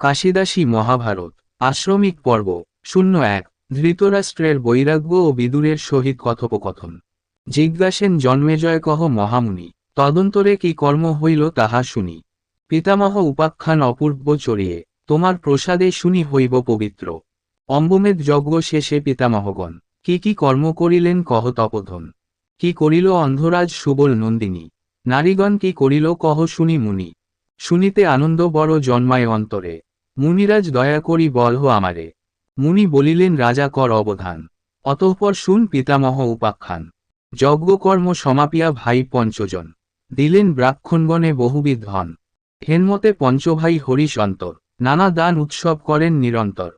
কাশিদাসী মহাভারত, আশ্রমিক পর্ব, শূন্য এক, ধৃতরাষ্ট্রের বৈরাগ্য ও বিদুরের সহিত কথোপকথন। জিজ্ঞাসেন জন্মেজয় কহ মহামুনি, তদন্তরে কি কর্ম হইল তাহা শুনি। পিতামহ উপাখ্যান অপূর্ব চড়িয়ে তোমার প্রসাদে শুনি হইব পবিত্র। অম্বমেদ যজ্ঞ শেষে পিতামহগণ, কি কি কর্ম করিলেন কহ তপোধন। কি করিল অন্ধরাজ সুবল নন্দিনী, নারীগণ কি করিল কহ শুনি মুনি। শুনিতে আনন্দ বড় জন্মায় অন্তরে। মুনিরাজ দয়া করি বলহ আমারে। মুনি বলিলেন, রাজা, কর অবধান। অতঃপর শুন, পিতামহ উপাখ্যান। যজ্ঞকর্ম সমাপিয়া ভাই পঞ্চজন। দিলেন ব্রাক্ষণগণে বহুবিধ ধন। হেনমতে পঞ্চভাই হরিশ অন্তর। নানা দান উৎসব করেন নিরন্তর।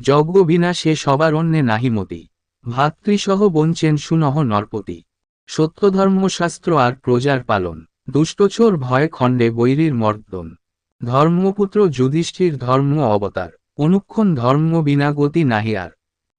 যজ্ঞ বিনা সে সবার অন্যে নাহিমতি ভাতৃসহ বঞ্চেন সুনহ নরপতি। সত্যধর্মশাস্ত্র আর প্রজার পালন। দুষ্টচোর ভয় খণ্ডে বৈরীর মর্দন। ধর্মপুত্র যুধিষ্ঠির ধর্ম অবতার, অনুক্ষণ ধর্ম বিনা গতি নাহিয়ার।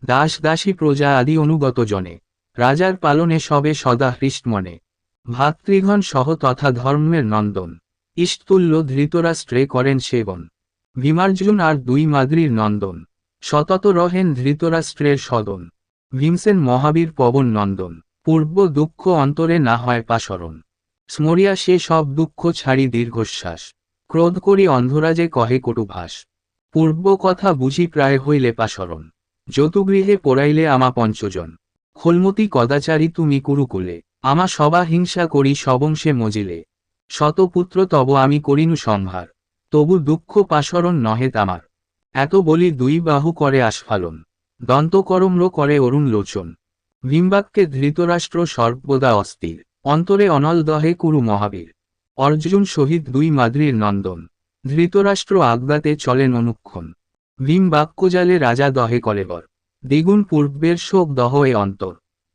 দাস দাসী প্রজা আদি অনুগত জনে, রাজার পালনে সবে সদা হৃষ্টমনে ভাতৃঘন সহ তথা ধর্মের নন্দন, ইষ্টতুল্য ধৃতরাষ্ট্রে করেন সেবন। ভীমার্জুন আর দুই মাদ্রির নন্দন, সতত রহেন ধৃতরাষ্ট্রের সদন। ভীমসেন মহাবীর পবন নন্দন, পূর্ব দুঃখ অন্তরে না হয় পাশরণ। স্মরিয়া সে সব দুঃখ ছাড়ি দীর্ঘশ্বাস। ক্রোধ করি অন্ধরাজে কহে কটুভাস পূর্ব কথা বুঝি প্রায় হইলে পাশরণ যতুগৃহে পড়াইলে আমা পঞ্চজন। খোলমতি কদাচারী তুমি কুরুকুলে আমা সবা হিংসা করি সবংশে মজিলে। শতপুত্র তব আমি করিনু সম্ভার। তবু দুঃখ পাশরণ নহে তামার। এত বলি দুই বাহু করে আস্ফালন। দন্তকরম্র করে অরুণ লোচন। ভীমবাক্যে ধৃতরাষ্ট্র সর্বদা অস্থির। অন্তরে অনল দহে কুরু মহাবীর। অর্জুন সহিত দুই মাদ্রির নন্দন। ধৃতরাষ্ট্র আজ্ঞাতে চলেন অনুক্ষণ। ভীম বাক্যজালে রাজা দহে কলেবর। দ্বিগুণ পূর্বের শোক দহ এ অন্তর।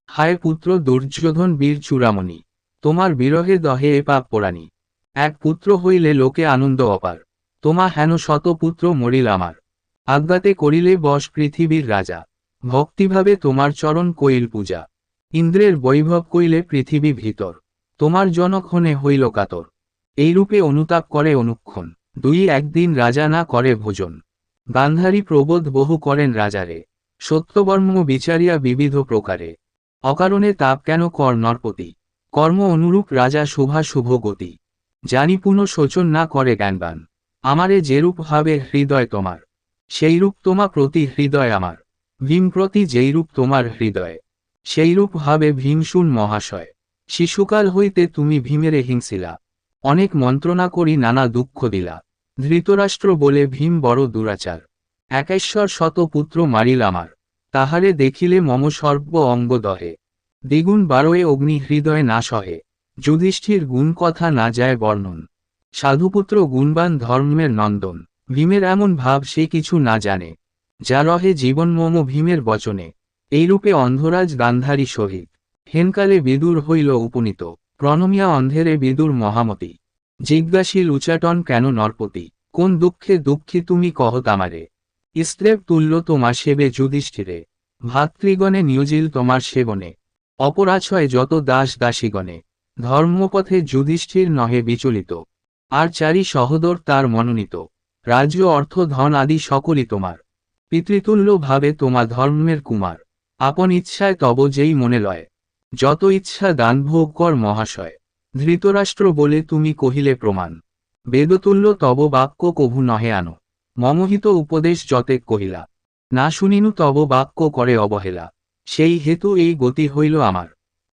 হায় পুত্র দুর্যোধন বীর চূড়ামণি, তোমার বিরহে দহে এ পাপ পোড়ানি। এক পুত্র হইলে লোকে আনন্দ অপার। তোমা হেন শত পুত্র মরিল আমার। আজ্ঞাতে করিলে বস পৃথিবীর রাজা। ভক্তিভাবে তোমার চরণ কইল পূজা। ইন্দ্রের বৈভব কইলে পৃথিবী ভিতর। তোমার জনক্ষণে হইল কাতর। এইরূপে অনুতাপ করে অনুক্ষণ। দুই একদিন রাজা না করে ভোজন। গান্ধারী প্রবোধ বহু করেন রাজারে। সত্যবর্ম বিচারিয়া বিবিধ প্রকারে। অকারণে তাপ কেন কর নরপতি? কর্ম অনুরূপ রাজা শুভা শুভ গতি। জানি পুনঃ শোচন না করে জ্ঞানবান। আমারে যেরূপ ভাবে হৃদয় তোমার, সেইরূপ তোমা প্রতি হৃদয় আমার। ভীম প্রতি যেইরূপ তোমার হৃদয়, সেইরূপ ভাবে ভীমসুন মহাশয়। শিশুকাল হইতে তুমি ভীমেরে হিংসিলা। অনেক মন্ত্রণা করি নানা দুঃখ দিলা। ধৃতরাষ্ট্র বলে ভীম বড় দুরাচার। একেশ্বর শত পুত্র মারিল আমার। তাহারে দেখিলে মম সর্ব অঙ্গ দহে। দ্বিগুণ বারোয়ে অগ্নি হৃদয়ে না সহে যুধিষ্ঠির গুণ কথা না যায় বর্ণন। সাধুপুত্র গুণবান ধর্মের নন্দন। ভীমের এমন ভাব সে কিছু না জানে। যা রহে জীবন মম ভীমের বচনে। এইরূপে অন্ধরাজ গান্ধারী সহিত। হেনকালে বিদুর হইল উপনীত, প্রণমিয়া অন্ধেরে বিদুর মহামতি। জিজ্ঞাসীল উচাটন কেন নরপতি, কোন দুঃখে দুঃখী তুমি কহ তামারে? স্ত্রেব তুল্য তোমা সেবে যুধিষ্ঠিরে, ভাতৃগণে নিয়োজিল তোমার সেবনে। অপরাছয় যত দাস দাসীগণে, ধর্মপথে যুধিষ্ঠির নহে বিচলিত। আর চারি সহদর তার মনোনীত, রাজ্য, অর্থ, ধন আদি সকলই তোমার। পিতৃতুল্য ভাবে তোমা ধর্মের কুমার, আপন ইচ্ছায় তব যেই মনে লয়। যত ইচ্ছা দান ভোগ কর মহাশয়। ধৃতরাষ্ট্র বলে তুমি কহিলে প্রমাণ। বেদতুল্য তব বাক্য কভু নহে আনো। মমহিত উপদেশ যতে কহিলা। না শুনিনু তব বাক্য করে অবহেলা। সেই হেতু এই গতি হইল আমার।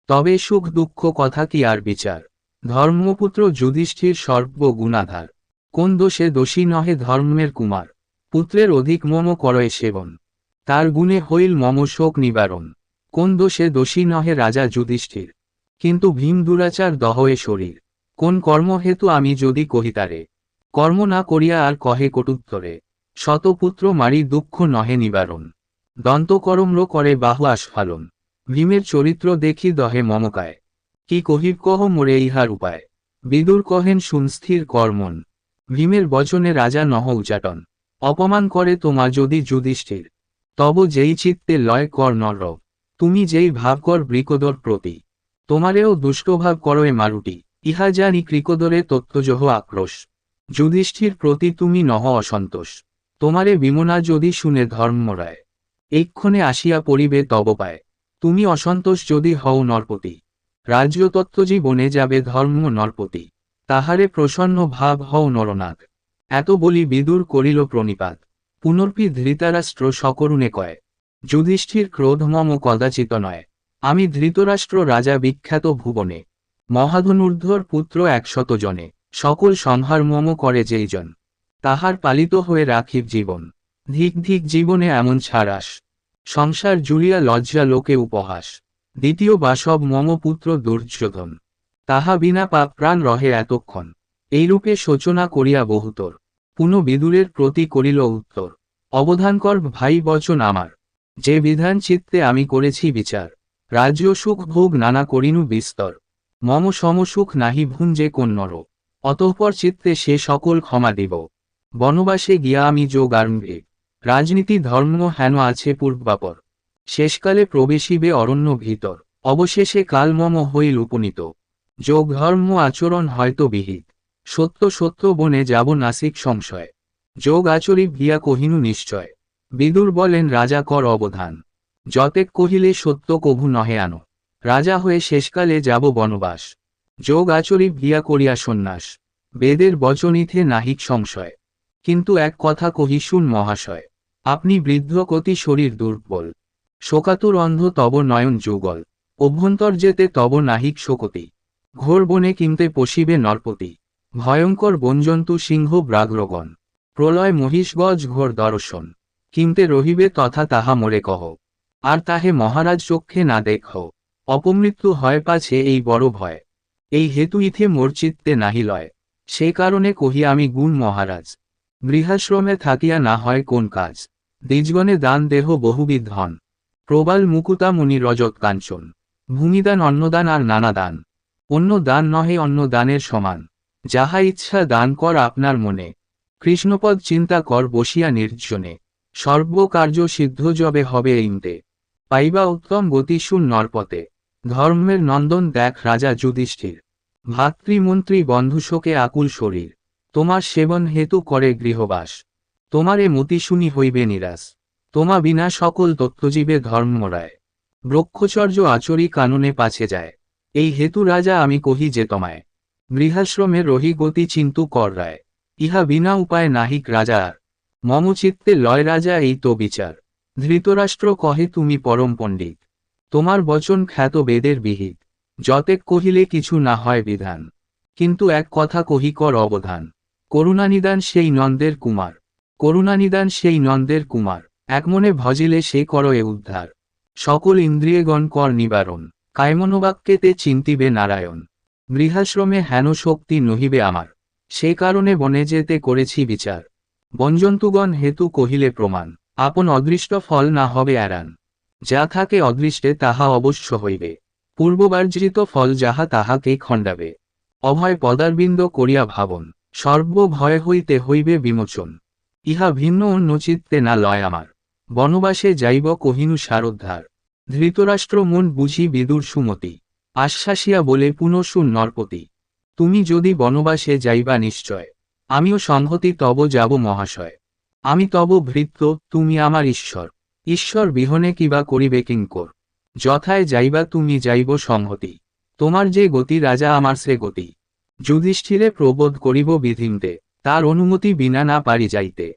তবে সুখ দুঃখ কথা কি আর বিচার? ধর্মপুত্র যুধিষ্ঠির সর্ব গুণাধার। কোন দোষে দোষী নহে ধর্মের কুমার। পুত্রের অধিক মম করয়ে সেবন। তার গুণে হইল মম শোক নিবারণ। কোন দোষে দোষী নহে রাজা যুধিষ্ঠির। কিন্তু ভীম দুরাচার দহয়ে শরীর। কোন কর্ম হেতু আমি যদি কহিতারে কর্ম না করিয়া আর কহে কটুত্তরে। শতপুত্র মারি দুঃখ নহে নিবারণ। দন্তকরম্র করে বাহু আস্ফালন। ভীমের চরিত্র দেখি দহে মমকায়। কি কহিব কহ মোরে ইহার উপায়। বিদুর কহেন সুনস্থির কর্মন ভীমের বচনে রাজা নহ উচাটন। অপমান করে তোমা যদি যুধিষ্ঠির। তব যেই চিত্তে লয় কর নর তুমি যেই ভাব কর বৃকদর প্রতি, তোমারেও দুষ্টভাব করয়ে মারুটি, ইহা জানি ক্রিকদরে তত্ত্বজহ আক্রোশ। যুধিষ্ঠির প্রতি তুমি নহ অসন্তোষ, তোমারে বিমনা যদি শুনে ধর্মরায় এক্ষণে আসিয়া পড়িবে তব পায়, তুমি অসন্তোষ যদি হও নরপতি, রাজ্যতত্ত্বজি বনে যাবে ধর্ম নরপতি, তাহারে প্রসন্ন ভাব হও নরনাথ এত বলি বিদুর করিল প্রণিপাত, পুনর্পি ধৃতারাষ্ট্র সকরুণে কয় যুধিষ্ঠির ক্রোধ মম কদাচিত নয়। আমি ধৃতরাষ্ট্র রাজা বিখ্যাত ভুবনে। মহাধনুর্ধর পুত্র একশত জনে। সকল সংহার মম করে যেইজন তাহার পালিত হয়ে রাখিব জীবন। ধিক ধিক জীবনে এমন ছাড়াস। সংসার জুড়িয়া লজ্জা লোকে উপহাস। দ্বিতীয় বাসব মম পুত্র দুর্যোধন। তাহা বিনা পাপ প্রাণ রহে এতক্ষণ। এইরূপে শোচনা করিয়া বহুতর। পুনঃ বিদুরের প্রতি করিল উত্তর। অবধানকর ভাই বচন আমার। যে বিধান চিত্তে আমি করেছি বিচার। রাজ্য সুখ ভোগ নানা করিনু বিস্তর। মম সমসুখ নাহি ভুঞ্জে কোন নর অতঃপর চিত্তে সে সকল ক্ষমা দিব। বনবাসে গিয়া আমি যোগ আরম্ভে। রাজনীতি ধর্ম হেন আছে পূর্বাপর। শেষকালে প্রবেশিবে অরণ্য ভিতর। অবশেষে কাল মম হইল উপনীত। যোগ ধর্ম আচরণ হয়তো বিহিত। সত্য সত্য বনে যাব নাসিক সংশয়। যোগ আচরি ভিয়া কহিনু নিশ্চয়। বিদুর বলেন, রাজা, কর অবধান। যতেক কহিলে সত্য, কভু নহে আনো। রাজা হয়ে শেষকালে যাব বনবাস। যোগ আচরি ভিয়া করিয়া সন্ন্যাস। বেদের বচনিথে নাহিক সংশয়। কিন্তু এক কথা কহি শুন মহাশয়, আপনি বৃদ্ধ কতি শরীর দুর্বল। শোকাতুর অন্ধ তব নয়ন যুগল। অভ্যন্তর যেতে তব নাহিক শোকতি। ঘোর বনে কিনতে পশিবে নরপতি। ভয়ঙ্কর বনজন্তু সিংহ ব্রাগ্রগণ প্রলয় মহিষগজ ঘোর দর্শন। কিনতে রহিবে তথা তাহা মোরে কহ। আর তাহে মহারাজ চক্ষে না দেখ অপমৃত্যু হয় পাছে এই বড় ভয়। এই হেতু ইথে মোর চিত্তে নাহি লয়। সে কারণে কহি আমি গুণ মহারাজ। গৃহাশ্রমে থাকিয়া না হয় কোন কাজ। দ্বিজগণে দান দেহ বহুবিধ প্রবাল মুকুতা মুনি রজত কাঞ্চন। ভূমিদান অন্নদান আর নানা দান। অন্য দান নহে অন্য দানের সমান। যাহা ইচ্ছা দান কর আপনার মনে। কৃষ্ণপদ চিন্তা কর বসিয়া নির্জনে। সর্বকার্য সিদ্ধ জবে হবে ইন্দে। পাইবা উত্তম গতিশূল নরপতে ধর্মের নন্দন দেখ রাজা যুধিষ্ঠির। ভাতৃমন্ত্রী বন্ধুশোকে আকুল শরীর। তোমার সেবন হেতু করে গৃহবাস। তোমারে মতিশুনি হইবে নিরাশ। তোমা বিনা সকল তত্ত্বজীবে ধর্মরায় ব্রক্ষচর্য আচরি কাননে পাছে যায়। এই হেতু রাজা আমি কহি যে তোমায়। গৃহাশ্রমে রহি গতি চিন্তু কর রায়। ইহা বিনা উপায় নাহিক রাজা আর মম চিত্তে লয় রাজা এই তো বিচার। ধৃতরাষ্ট্র কহে তুমি পরম পণ্ডিত। তোমার বচন খ্যাত বেদের বিহিত। যতেক কহিলে কিছু না হয় বিধান। কিন্তু এক কথা কহি কর অবধান। করুণানিদান সেই নন্দের কুমার। করুণানিদান সেই নন্দের কুমার। একমনে ভজিলে সে কর এ উদ্ধার। সকল ইন্দ্রিয়গণ কর নিবারণ। কায়মনোবাক্যেতে চিন্তিবে নারায়ণ। গৃহাশ্রমে হেন শক্তি নহিবে আমার। সে কারণে বনে যেতে করেছি বিচার। বনজন্তুগণ হেতু কহিলে প্রমাণ, আপন অদৃষ্ট ফল না হবে এরান যা থাকে অদৃষ্টে তাহা অবশ্য হইবে। পূর্ববার্জিত ফল যাহা তাহাকে খণ্ডাবে। অভয় পদারবিন্দ করিয়া ভাবন সর্ব ভয় হইতে হইবে বিমোচন। ইহা ভিন্ন অন্য চিত্তে না লয় আমার। বনবাসে যাইব কহিনু সারোদ্ধার ধৃতরাষ্ট্র মন বুঝি বিদুর সুমতি। আশ্বাসিয়া বলে পুনঃসুন নরপতি। তুমি যদি বনবাসে যাইবা নিশ্চয়। আমিও সংহতি তব যাব মহাশয়। আমি তব ভৃত্য, তুমি আমার ঈশ্বর। ঈশ্বর বিহনে কিবা করিবে কিঙ্কর? যথায় যাইবা তুমি যাইব সংহতি। তোমার যে গতি রাজা, আমার সে গতি। যুধিষ্ঠিরে প্রবোধ করিব বিধিমতে, তার অনুমতি বিনা না পারি যাইতে।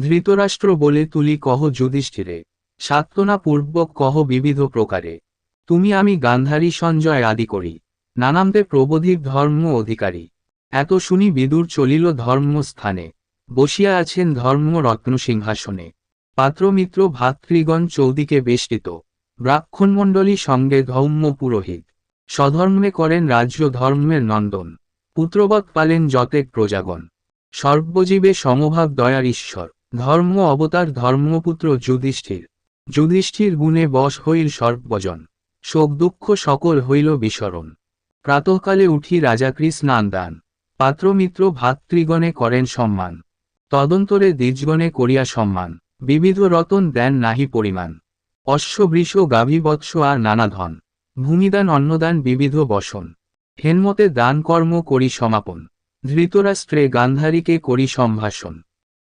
ধৃতরাষ্ট্র বলে তুলি কহ যুধিষ্ঠিরে সাত্তনা পূর্বক কহ বিবিধ প্রকারে। তুমি আমি গান্ধারী সঞ্জয় আদি করি, নানামতে প্রবোধিক ধর্ম অধিকারী। এত শুনি বিদুর চলিল ধর্মস্থানে, বসিয়া আছেন ধর্ম রত্ন সিংহাসনে। পাত্রমিত্র ভাতৃগণ চৌদিকে বেষ্টিত ব্রাহ্মণমণ্ডলী সঙ্গে ধৌম্য পুরোহিত। স্বধর্মে করেন রাজ্য ধর্মের নন্দন, পুত্রবৎ পালেন যতেক প্রজাগণ। সর্বজীবে সমভাব দয়ার ঈশ্বর, ধর্ম অবতার ধর্মপুত্র যুধিষ্ঠির। যুধিষ্ঠির গুণে বশ হইল সর্বজন শোক দুঃখ সকল হইল বিসরণ। প্রাতঃকালে উঠি রাজাকৃ স্নান দান পাত্রমিত্র ভাতৃগণে করেন সম্মান। তদন্তরে দ্বিজগণে করিয়া সম্মান। বিবিধ রতন দেন নাহি পরিমাণ। অশ্ব বৃষ গাভী বৎস আর নানা ধন ভূমিদান, অন্নদান, বিবিধ বসন। হেনমতে দান কর্ম করি সমাপন। ধৃতরাষ্ট্রে গান্ধারীকে করি সম্ভাষণ।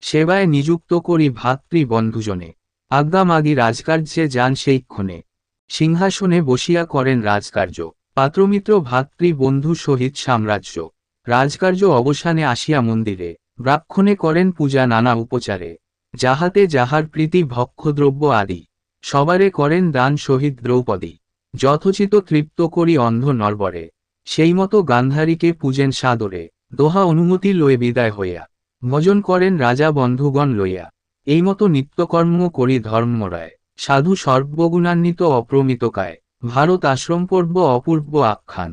সেবায় নিযুক্ত করি ভাতৃ বন্ধুজনে আজ্ঞামাগি রাজকার্যে যান সেই ক্ষণে সিংহাসনে বসিয়া করেন রাজকার্য। পাত্রমিত্র ভাতৃ বন্ধু সহিত সাম্রাজ্য। রাজকার্য অবসানে আসিয়া মন্দিরে ব্রাক্ষণে করেন পূজা নানা উপচারে, যাহাতে যাহার প্রীতি ভক্ষদ্রব্য আদি, সবারে করেন দান সহিত দ্রৌপদী, যথোচিত তৃপ্ত করি অন্ধ নরবরে সেই মতো গান্ধারীকে পূজেন সাদরে, দোহা অনুমতি লয়ে বিদায় হইয়া, ভজন করেন রাজা বন্ধুগণ লইয়া এই মতো নিত্যকর্ম করি ধর্মরায় সাধু সর্বগুণান্বিত অপ্রমিতকায়, ভারত আশ্রম পর্ব অপূর্ব আখ্যান।